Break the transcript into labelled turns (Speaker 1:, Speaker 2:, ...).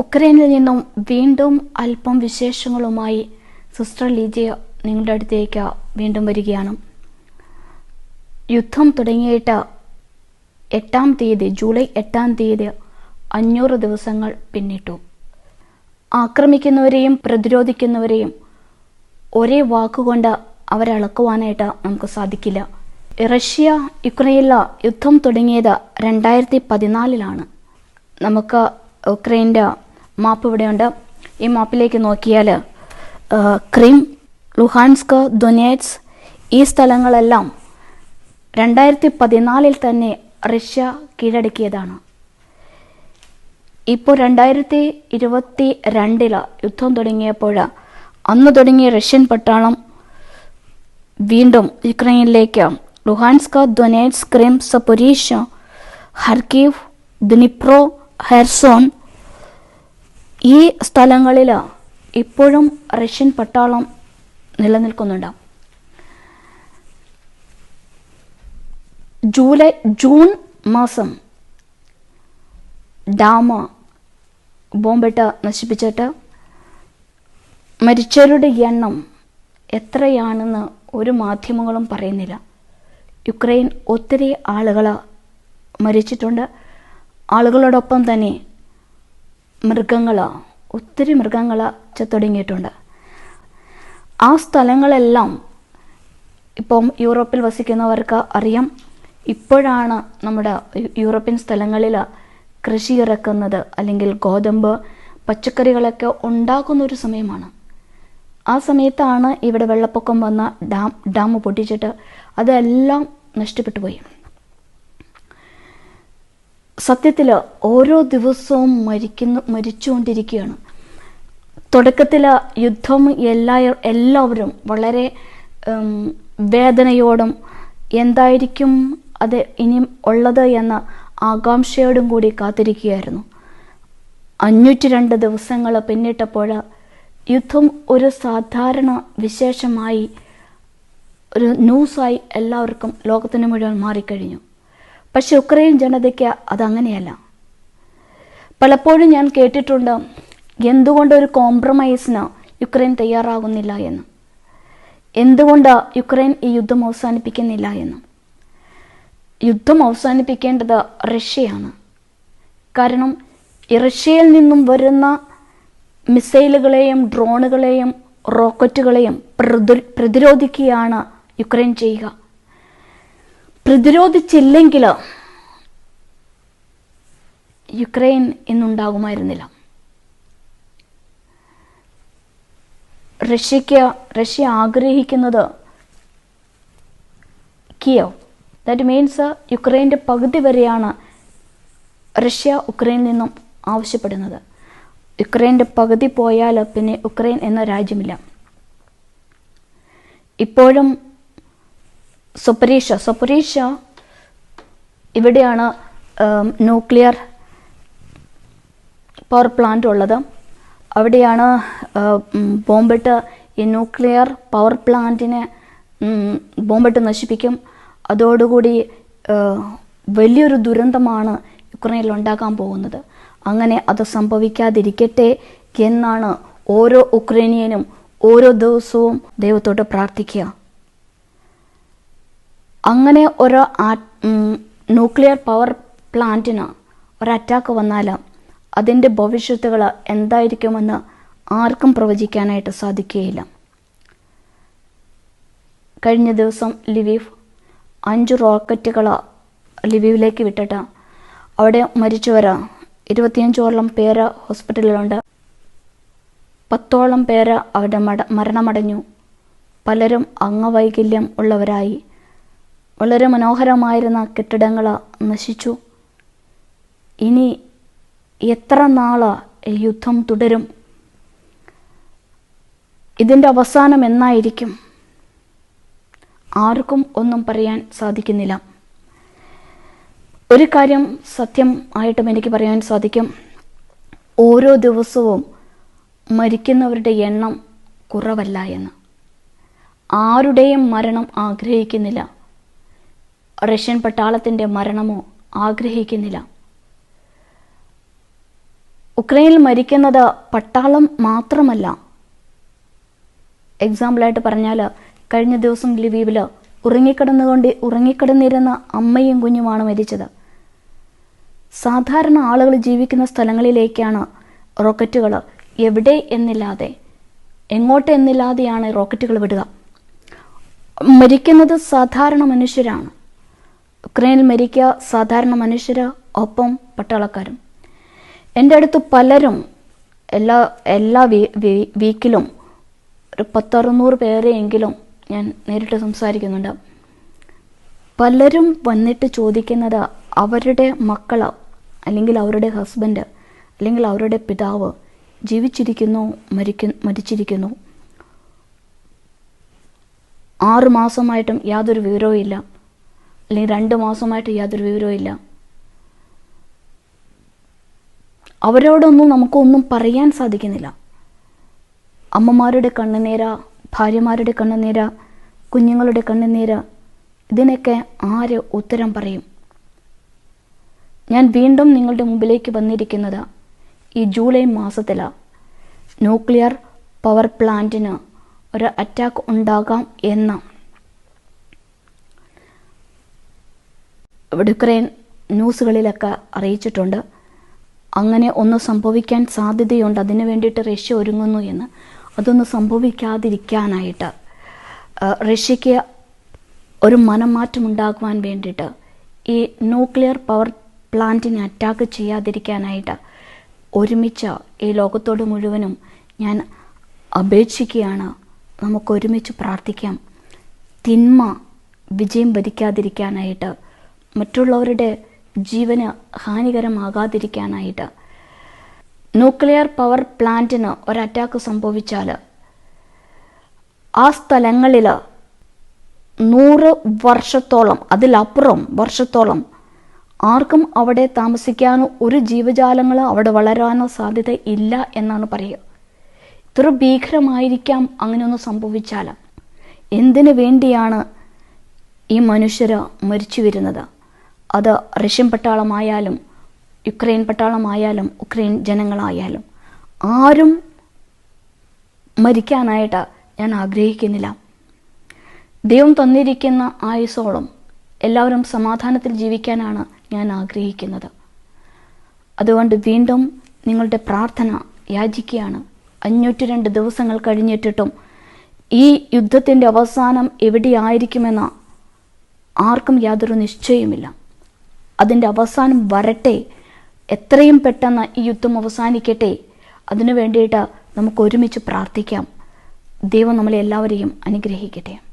Speaker 1: ഉക്രൈനിൽ നിന്നും വീണ്ടും അല്പം വിശേഷങ്ങളുമായി സിസ്റ്റർ ലീജിയ നിങ്ങളുടെ അടുത്തേക്ക് വീണ്ടും വരികയാണ്. യുദ്ധം തുടങ്ങിയിട്ട് എട്ടാം തീയതി ജൂലൈ എട്ടാം തീയതി അഞ്ഞൂറ് ദിവസങ്ങൾ പിന്നിട്ടു. ആക്രമിക്കുന്നവരെയും പ്രതിരോധിക്കുന്നവരെയും ഒരേ വാക്കുകൊണ്ട് അവരെ അളക്കുവാനായിട്ട് നമുക്ക് സാധിക്കില്ല. റഷ്യ യുക്രൈനിൽ യുദ്ധം തുടങ്ങിയത് രണ്ടായിരത്തി പതിനാലിലാണ്. നമുക്ക് ഉക്രൈന്റെ മാപ്പ് ഇവിടെയുണ്ട്. ഈ മാപ്പിലേക്ക് നോക്കിയാൽ ക്രീം ലുഹാൻസ്ക് ദൊനേറ്റ്സ് ഈ സ്ഥലങ്ങളെല്ലാം രണ്ടായിരത്തി പതിനാലിൽ തന്നെ റഷ്യ കീഴടക്കിയതാണ്. ഇപ്പോൾ രണ്ടായിരത്തി ഇരുപത്തി രണ്ടിൽ യുദ്ധം തുടങ്ങിയപ്പോൾ അന്ന് തുടങ്ങിയ റഷ്യൻ പട്ടാളം വീണ്ടും യുക്രൈനിലേക്ക് ലുഹാൻസ്ക ദൊനേറ്റ്സ് ക്രിം സപ്പൊരീഷ ഹർക്കീവ് ദ്നിപ്രോ ഹെർസോൺ ഈ സ്ഥലങ്ങളിൽ ഇപ്പോഴും റഷ്യൻ പട്ടാളം നിലനിൽക്കുന്നുണ്ട്. ജൂലൈ ജൂൺ മാസം ഡാമ ബോംബിട്ട് നശിപ്പിച്ചിട്ട് മരിച്ചവരുടെ എണ്ണം എത്രയാണെന്ന് ഒരു മാധ്യമങ്ങളും പറയുന്നില്ല. യുക്രൈൻ ഒത്തിരി ആളുകൾ മരിച്ചിട്ടുണ്ട്. ആളുകളോടൊപ്പം തന്നെ മൃഗങ്ങൾ ഒത്തിരി മൃഗങ്ങൾ ചത്തൊടുങ്ങിയിട്ടുണ്ട് ആ സ്ഥലങ്ങളെല്ലാം ഇപ്പം യൂറോപ്പിൽ വസിക്കുന്നവർക്ക് അറിയാം. ഇപ്പോഴാണ് നമ്മുടെ യൂറോപ്യൻ സ്ഥലങ്ങളിൽ കൃഷി ഇറക്കുന്നത് അല്ലെങ്കിൽ ഗോതമ്പ് പച്ചക്കറികളൊക്കെ ഉണ്ടാക്കുന്ന ഒരു സമയമാണ്. ആ സമയത്താണ് ഇവിടെ വെള്ളപ്പൊക്കം വന്ന ഡാം ഡാം പൊട്ടിച്ചിട്ട് അതെല്ലാം നഷ്ടപ്പെട്ടു പോയി. സത്യത്തിൽ ഓരോ ദിവസവും മരിക്കുന്നു മരിച്ചുകൊണ്ടിരിക്കുകയാണ്. തുടക്കത്തിൽ യുദ്ധം എല്ലാ എല്ലാവരും വളരെ വേദനയോടും എന്തായിരിക്കും അത് ഇനിയും ഉള്ളത് എന്ന ആകാംക്ഷയോടും കൂടി കാത്തിരിക്കുകയായിരുന്നു. അഞ്ഞൂറ്റി രണ്ട് ദിവസങ്ങൾ പിന്നിട്ടപ്പോൾ യുദ്ധം ഒരു സാധാരണ വിശേഷമായി ഒരു ന്യൂസായി എല്ലാവർക്കും ലോകത്തിന് മുഴുവൻ മാറിക്കഴിഞ്ഞു. പക്ഷെ ഉക്രൈൻ ജനതയ്ക്ക് അതങ്ങനെയല്ല. പലപ്പോഴും ഞാൻ കേട്ടിട്ടുണ്ട് എന്തുകൊണ്ട് ഒരു കോംപ്രമൈസിന് യുക്രൈൻ തയ്യാറാകുന്നില്ല എന്ന്. എന്തുകൊണ്ട് യുക്രൈൻ ഈ യുദ്ധം അവസാനിപ്പിക്കുന്നില്ല എന്ന്. യുദ്ധം അവസാനിപ്പിക്കേണ്ടത് റഷ്യയാണ്. കാരണം റഷ്യയിൽ നിന്നും വരുന്ന മിസൈലുകളെയും ഡ്രോണുകളെയും റോക്കറ്റുകളെയും പ്രതിരോധിക്കുകയാണ് യുക്രൈൻ ചെയ്യുക. പ്രതിരോധിച്ചില്ലെങ്കിൽ യുക്രൈൻ ഇന്നുണ്ടാകുമായിരുന്നില്ല റഷ്യക്ക് റഷ്യ ആഗ്രഹിക്കുന്നത് കിയവ്. ദാറ്റ് മീൻസ് യുക്രൈന്റെ പകുതി വരെയാണ് റഷ്യ ഉക്രൈനിൽ നിന്നും ആവശ്യപ്പെടുന്നത്. യുക്രൈന്റെ പകുതി പോയാൽ പിന്നെ ഉക്രൈൻ എന്ന രാജ്യമില്ല. ഇപ്പോഴും സൊപ്പരീഷ സൊപ്പരീഷ ഇവിടെയാണ് ന്യൂക്ലിയർ പവർ പ്ലാന്റ് ഉള്ളത്. അവിടെയാണ് ബോംബിട്ട് ഈ ന്യൂക്ലിയർ പവർ പ്ലാന്റിനെ ബോംബിട്ട് നശിപ്പിക്കും. അതോടുകൂടി വലിയൊരു ദുരന്തമാണ് യുക്രൈനിൽ ഉണ്ടാക്കാൻ പോകുന്നത്. അങ്ങനെ അത് സംഭവിക്കാതിരിക്കട്ടെ എന്നാണ് ഓരോ ഉക്രൈനിയനും ഓരോ ദിവസവും ദൈവത്തോട് പ്രാർത്ഥിക്കുക. അങ്ങനെ ഒരു ന്യൂക്ലിയർ പവർ പ്ലാന്റിന് ഒരു അറ്റാക്ക് വന്നാൽ അതിന്റെ ഭവിഷ്യത്തുകൾ എന്തായിരിക്കുമെന്ന് ആർക്കും പ്രവചിക്കാനായിട്ട് സാധിക്കുകയില്ല. കഴിഞ്ഞ ദിവസം ലിവീവ് അഞ്ച് റോക്കറ്റുകൾ ലിവീവിലേക്ക് വിട്ടിട്ട് അവിടെ മരിച്ചവർ ഇരുപത്തിയഞ്ചോളം പേര് ഹോസ്പിറ്റലിലുണ്ട് പത്തോളം പേര് അവരുടെ മട മരണമടഞ്ഞു. പലരും അംഗവൈകല്യം ഉള്ളവരായി. വളരെ മനോഹരമായിരുന്ന കെട്ടിടങ്ങൾ നശിച്ചു. ഇനി എത്ര നാൾ യുദ്ധം തുടരും? ഇതിന്റെ അവസാനം എന്നായിരിക്കും? ആർക്കും ഒന്നും പറയാൻ സാധിക്കുന്നില്ല. ഒരു കാര്യം സത്യം ആയിട്ടും എനിക്ക് പറയാൻ സാധിക്കും. ഓരോ ദിവസവും മരിക്കുന്നവരുടെ എണ്ണം കുറവല്ല എന്ന്. ആരുടെയും മരണം ആഗ്രഹിക്കുന്നില്ല. റഷ്യൻ പട്ടാളത്തിന്റെ മരണമോ ആഗ്രഹിക്കുന്നില്ല. ഉക്രൈനിൽ മരിക്കുന്നത് പട്ടാളം മാത്രമല്ല. എക്സാമ്പിളായിട്ട് പറഞ്ഞാൽ കഴിഞ്ഞ ദിവസം ലിവീവിൽ ഉറങ്ങിക്കിടന്നുകൊണ്ട് ഉറങ്ങിക്കിടന്നിരുന്ന അമ്മയും കുഞ്ഞുമാണ് മരിച്ചത്. സാധാരണ ആളുകൾ ജീവിക്കുന്ന സ്ഥലങ്ങളിലേക്കാണ് റോക്കറ്റുകൾ എവിടെ എന്നില്ലാതെ എങ്ങോട്ട് എന്നില്ലാതെയാണ് റോക്കറ്റുകൾ വിടുക. മരിക്കുന്നത് സാധാരണ മനുഷ്യരാണ്. ഉക്രൈനിൽ മരിക്കുക സാധാരണ മനുഷ്യർ ഒപ്പം പട്ടാളക്കാരും. എന്റെ അടുത്ത് പലരും എല്ലാ എല്ലാ വീക്കിലും ഒരു പത്തറുന്നൂറ് പേരെയെങ്കിലും ഞാൻ നേരിട്ട് സംസാരിക്കുന്നുണ്ട്. പലരും വന്നിട്ട് ചോദിക്കുന്നത് അവരുടെ മക്കൾ അല്ലെങ്കിൽ അവരുടെ ഹസ്ബൻഡ് അല്ലെങ്കിൽ അവരുടെ പിതാവ് ജീവിച്ചിരിക്കുന്നു മരിക്കു മരിച്ചിരിക്കുന്നു. ആറ് മാസമായിട്ടും യാതൊരു വിവരവും ഇല്ല. അല്ലെങ്കിൽ രണ്ട് മാസമായിട്ട് യാതൊരു വിവരവും ഇല്ല. അവരോടൊന്നും നമുക്കൊന്നും പറയാൻ സാധിക്കുന്നില്ല. അമ്മമാരുടെ കണ്ണുനീര ഭാര്യമാരുടെ കണ്ണുനീര കുഞ്ഞുങ്ങളുടെ കണ്ണുനീര ഇതിനൊക്കെ ആര് ഉത്തരം പറയും? ഞാൻ വീണ്ടും നിങ്ങളുടെ മുമ്പിലേക്ക് വന്നിരിക്കുന്നത് ഈ ജൂലൈ മാസത്തിലാണ് ന്യൂക്ലിയർ പവർ പ്ലാന്റിന് ഒരു അറ്റാക്ക് ഉണ്ടാകാം എന്ന് ഉക്രൈൻ ന്യൂസുകളിലൊക്കെ അറിയിച്ചിട്ടുണ്ട്. അങ്ങനെ ഒന്ന് സംഭവിക്കാൻ സാധ്യതയുണ്ട്. അതിനു വേണ്ടിയിട്ട് റഷ്യ ഒരുങ്ങുന്നു എന്ന്. അതൊന്ന് സംഭവിക്കാതിരിക്കാനായിട്ട് റഷ്യക്ക് ഒരു മനംമാറ്റം ഉണ്ടാകുവാൻ വേണ്ടിയിട്ട് ഈ ന്യൂക്ലിയർ പവർ പ്ലാന്റിനെ അറ്റാക്ക് ചെയ്യാതിരിക്കാനായിട്ട് ഒരുമിച്ച് ഈ ലോകത്തോട് മുഴുവനും ഞാൻ അപേക്ഷിക്കുകയാണ്. നമുക്ക് ഒരുമിച്ച് പ്രാർത്ഥിക്കാം. തിന്മ വിജയം വരിക്കാതിരിക്കാനായിട്ട് മറ്റുള്ളവരുടെ ജീവന് ഹാനികരമാകാതിരിക്കാനായിട്ട്. ന്യൂക്ലിയർ പവർ പ്ലാന്റിന് ഒരു അറ്റാക്ക് സംഭവിച്ചാൽ ആ സ്ഥലങ്ങളിൽ നൂറ് വർഷത്തോളം അതിലപ്പുറം വർഷത്തോളം ആർക്കും അവിടെ താമസിക്കാനോ ഒരു ജീവജാലങ്ങൾ അവിടെ വളരാനോ സാധ്യത ഇല്ല എന്നാണ് പറയുക. ഇത്ര ഭീകരമായിരിക്കാം അങ്ങനെയൊന്ന് സംഭവിച്ചാൽ എന്തിനു വേണ്ടിയാണ് ഈ മനുഷ്യർ മരിച്ചു വരുന്നത്? അത് റഷ്യൻ പട്ടാളമായാലും യുക്രൈൻ പട്ടാളമായാലും ഉക്രൈൻ ജനങ്ങളായാലും. ആരും മരിക്കാനായിട്ട് ഞാൻ ആഗ്രഹിക്കുന്നില്ല. ദൈവം തന്നിരിക്കുന്ന ആയുസോളം എല്ലാവരും സമാധാനത്തിൽ ജീവിക്കാനാണ് ഞാൻ ആഗ്രഹിക്കുന്നത്. അതുകൊണ്ട് വീണ്ടും നിങ്ങളുടെ പ്രാർത്ഥന യാചിക്കുകയാണ്. അഞ്ഞൂറ്റി രണ്ട് ദിവസങ്ങൾ കഴിഞ്ഞിട്ടിട്ടും ഈ യുദ്ധത്തിന്റെ അവസാനം എവിടെയായിരിക്കുമെന്ന് ആർക്കും യാതൊരു നിശ്ചയമില്ല അതിന്റെ അവസാനം വരട്ടെ. എത്രയും പെട്ടെന്ന് ഈ യുദ്ധം അവസാനിക്കട്ടെ. അതിനു വേണ്ടിയിട്ട് നമുക്ക് ഒരുമിച്ച് പ്രാർത്ഥിക്കാം. ദൈവം നമ്മളെ എല്ലാവരെയും അനുഗ്രഹിക്കട്ടെ.